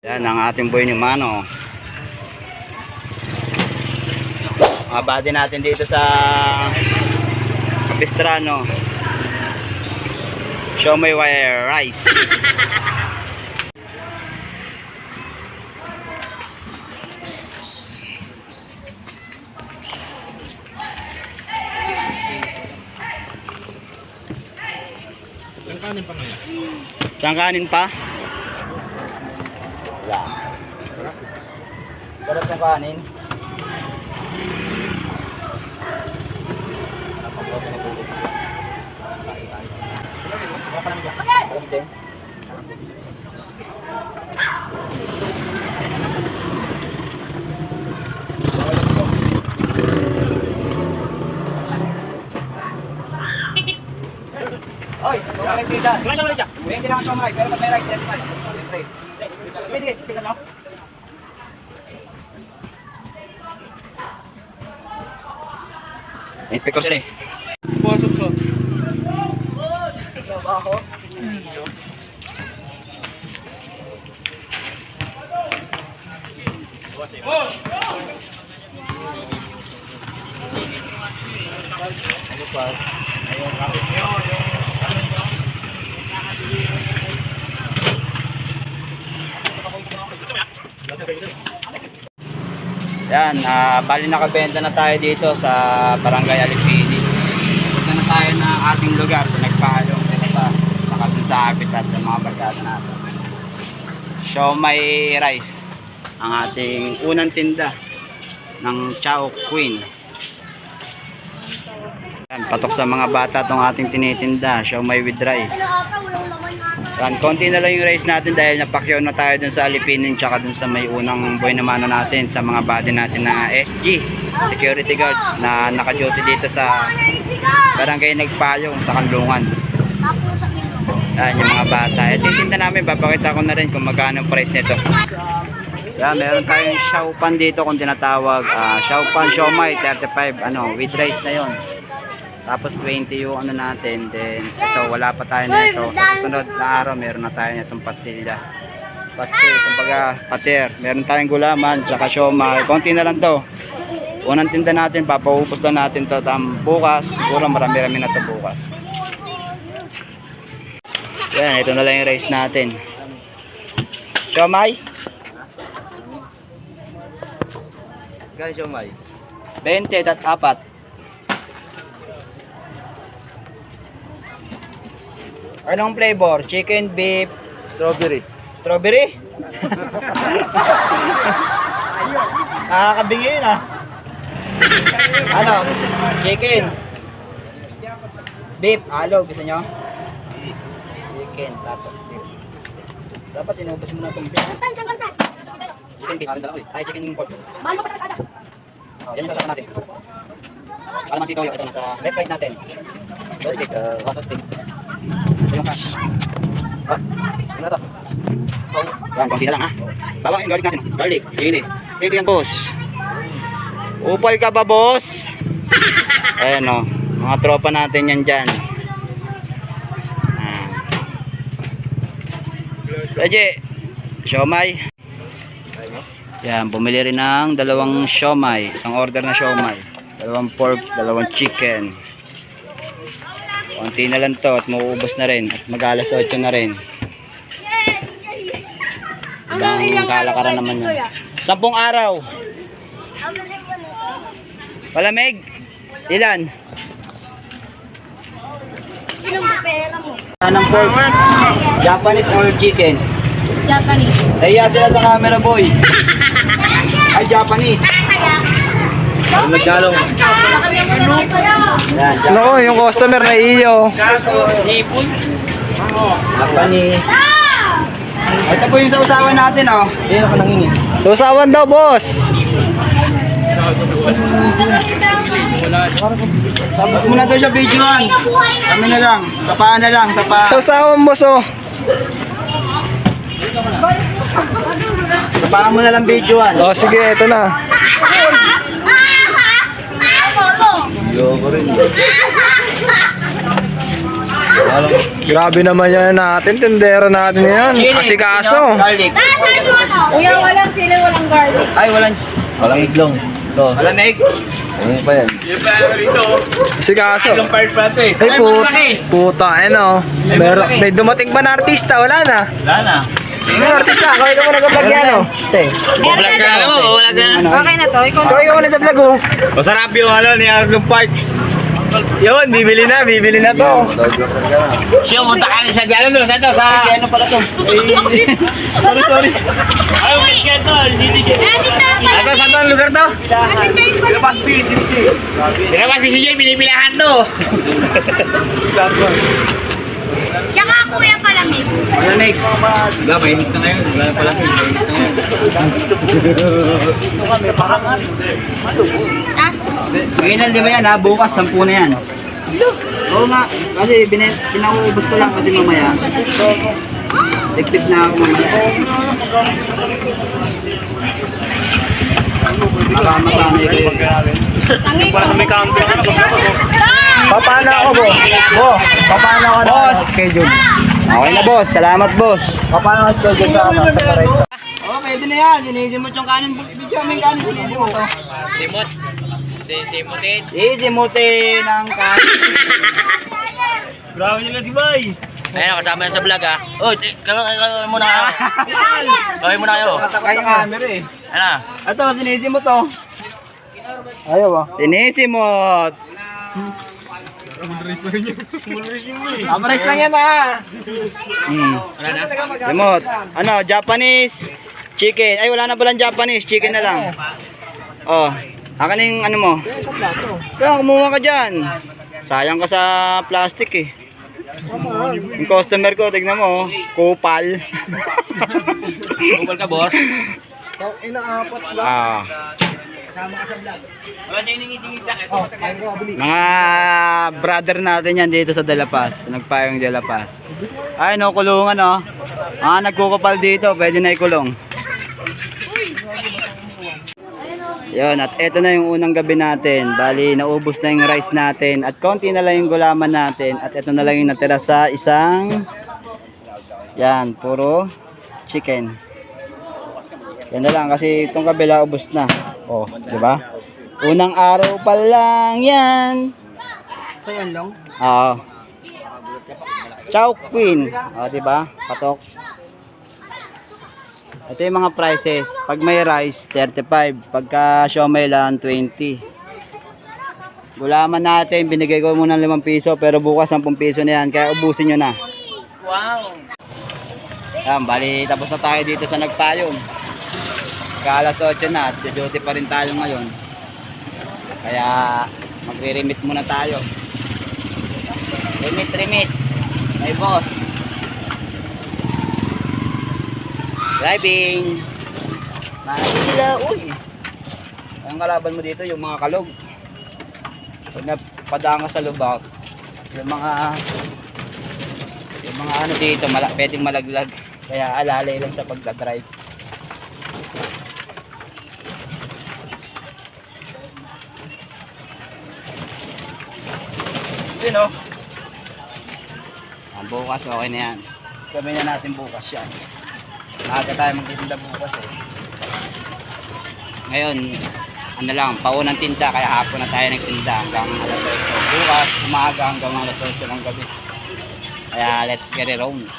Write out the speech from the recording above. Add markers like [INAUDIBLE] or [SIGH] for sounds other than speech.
Yan ang ating boy ni Mano. Body natin dito sa Capistrano. Show me wire rice. Ang kanin pa ngayon. Saan kanin pa? Sarap ng kanin. Oy, okay, sida. Wala siya, wala siya. Hindi lang siya may, pero may rice, then fine. Sige, sige, sige? Inspector sila eh. Pasok sa. Yan, ah, bali nakabenta na tayo dito sa Barangay Alipini. Punta na tayo ng ating lugar sa Nagpalong. Dito pa, saka dun sa habitat sa mga barkada natin. Show my rice. Ang ating unang tinda ng Chow Queen. Yan, patok sa mga bata tong ating tinitinda. Show my with rice. Yan, konti na lang yung rice natin dahil napakyaw na tayo dun sa Alipinin tsaka dun sa may unang buhay na mano natin sa mga body natin na SG security guard na naka-duty dito sa barangay Nagpayong sa Kanlungan. Yan yung mga bata. Yung tinda namin, papakita ko na rin kung magkano price nito. Yan, meron tayong Xiaopan dito kung tinatawag. Uh, Xiaopan Xiaomai 35, ano, with rice na yon. Tapos 20 yung ano natin. Then ito, wala pa tayo nito. Sa susunod na araw, meron na tayo nitong pastilla. Pastil, kumbaga pater. Meron tayong gulaman, tsaka siomay. Konti na lang to. Unang tinda natin, papaupos lang natin to. Tam, bukas, siguro marami-rami na to bukas. Yan, ito na lang yung rice natin. Siomay? Guys, siomay. 20 at apat. Anong flavor? Chicken, beef, strawberry. Strawberry? Nakakabingi yun ah. ano? Chicken. Beef. Halo, gusto nyo? Chicken, tapos beef. Dapat inubos mo na itong beef. Chicken beef. Eh. Ay, chicken pork. Oh, yan yung sasama natin. Kalaman si Toyo. Ito nasa left side natin. Stick. Uh. Ito yung cash. Ah, ano to? Yan, konti na lang ha. Bawang yung garlic natin. Garlic, chili. Ito yung boss. Upal ka ba boss? Ayan o. Mga tropa natin yan dyan. Ah. Pwede. Siomay. Yan, bumili rin ng dalawang siomay. Isang order na siomay. Dalawang pork, dalawang chicken. Konti na lang to at mauubos na rin. At mag-alas 8 na rin. Ibang kalakaran naman yun. Sampung araw. Palamig. Ilan? Pera mo? Anong pork? Japanese or chicken? Japanese. Nahiya sila sa camera boy. [LAUGHS] Ay, Japanese. Yan, Japanese. Nako, yung customer na iyo. Japanese. Ito po yung sa usawan natin, oh. Ayun ako nangingi. Lusawan daw, boss. Sabot mo na daw siya videoan. Kami na lang. Sa paa na lang. Sa paa. Lusawan, boss, oh. Sa paa mo na lang videoan. Oh, sige, ito na. Yo, ko rin. Grabe naman yan natin. Tindero natin yan. Kasi kaso. Garlic. Ano? Kuya, walang sili, walang garlic. Ay, walang... Walang iglong. Ito. Walang meg. Kasi kaso. Yung part pati. Ay, put, puta, ano. Meron, may dumating ba na artista? Wala na. Wala na. May artista, kaya ka mo nag-vlog yan, oh. Te. Vlog ka na mo, wala ka na. Okay na to. Ikaw Kaya ka mo na sa vlog, oh. Masarap yung ano ni Arnold Parks. Yun, bibili na, bibili na to. Siya, punta ka na sa gano'n doon. Sa ito, sa... Ano pala to? Sorry, sorry. Eh, dito pala. Ito, saan to ang lugar to? Kayo pala. Pinabas PCJ, binibilahan to. Tsaka kuya palamig. Meg. Wala, mainit na ngayon. Wala na pala. Tapos, Ngayon na lima yan ha, bukas, sampu na yan. Oo nga, kasi pinaubos ko lang kasi mamaya. Tiktik na ako mamaya. Baka masanay kayo. tangi ko. May counter na Paano ako, bo? Bo, paano ako na schedule? Okay na boss, salamat boss. Paano ako schedule sa ano? Sa? Oo, pwede na yan. Sinisimot yung kanin. Mo yung kanin, sinisimot. Simot. Si Simutin. Sisimutin ang kanin. Ayan, kasama yan sa vlog ah. Oh, kaya muna kayo. Kaya muna kayo. Tatakay yung camera eh. Ano? Ito, sinisimot to. Ayaw ba? Sinisimot. Amaris lang yan, ah. Hmm. Simot. Ano, Japanese chicken. Ay, wala na palang Japanese. Chicken na lang. Oh. Akin na yung ano mo. Kaya kumuha ka dyan. Sayang ka sa plastic eh. Yung customer ko, tignan mo, oh. kupal. Bukal ka, boss. Inaapat lang. ah. Akin. Mga brother natin yan dito sa Dalapas. Nagpayong Dalapas. Ay, no, kulungan, no. Ah, nagkukupal dito. Pwede na ikulong. Yun, at eto na yung unang gabi natin. Bali, naubos na yung rice natin. At konti na lang yung gulaman natin. At eto na lang yung natira sa isang... Yan, puro chicken. Yan na lang kasi itong kabila ubos na. Oh, di ba? Unang araw pa lang yan. So, yan lang. Oo. Chow Queen. O, di ba? Patok. Ito yung mga prices. Pag may rice, 35. Pagka siomay lang, 20. Gulaman natin, binigay ko muna ng 5 piso, pero bukas 10 piso na yan. Kaya ubusin nyo na. Wow. Yan, bali tapos na tayo dito sa nagpayong. Kaalas 8 na at duty pa rin tayo ngayon. Kaya magre-remit muna tayo. Remit, remit. May boss. Driving. Manila, uy. Ang kalaban mo dito, yung mga kalog. Pag napadaan sa lubak, yung mga yung mga ano dito, mala, pwedeng malaglag. Kaya alalay lang sa pagdadrive. Yun o. Ah, bukas okay na yan. Gawin na natin bukas yan. Maaga tayo magtitinda bukas eh. Ngayon, ano lang, paunang tinda kaya hapon na tayo nagtinda hanggang alas 8. Bukas, umaga hanggang alas 8 ng gabi. Kaya let's get it on.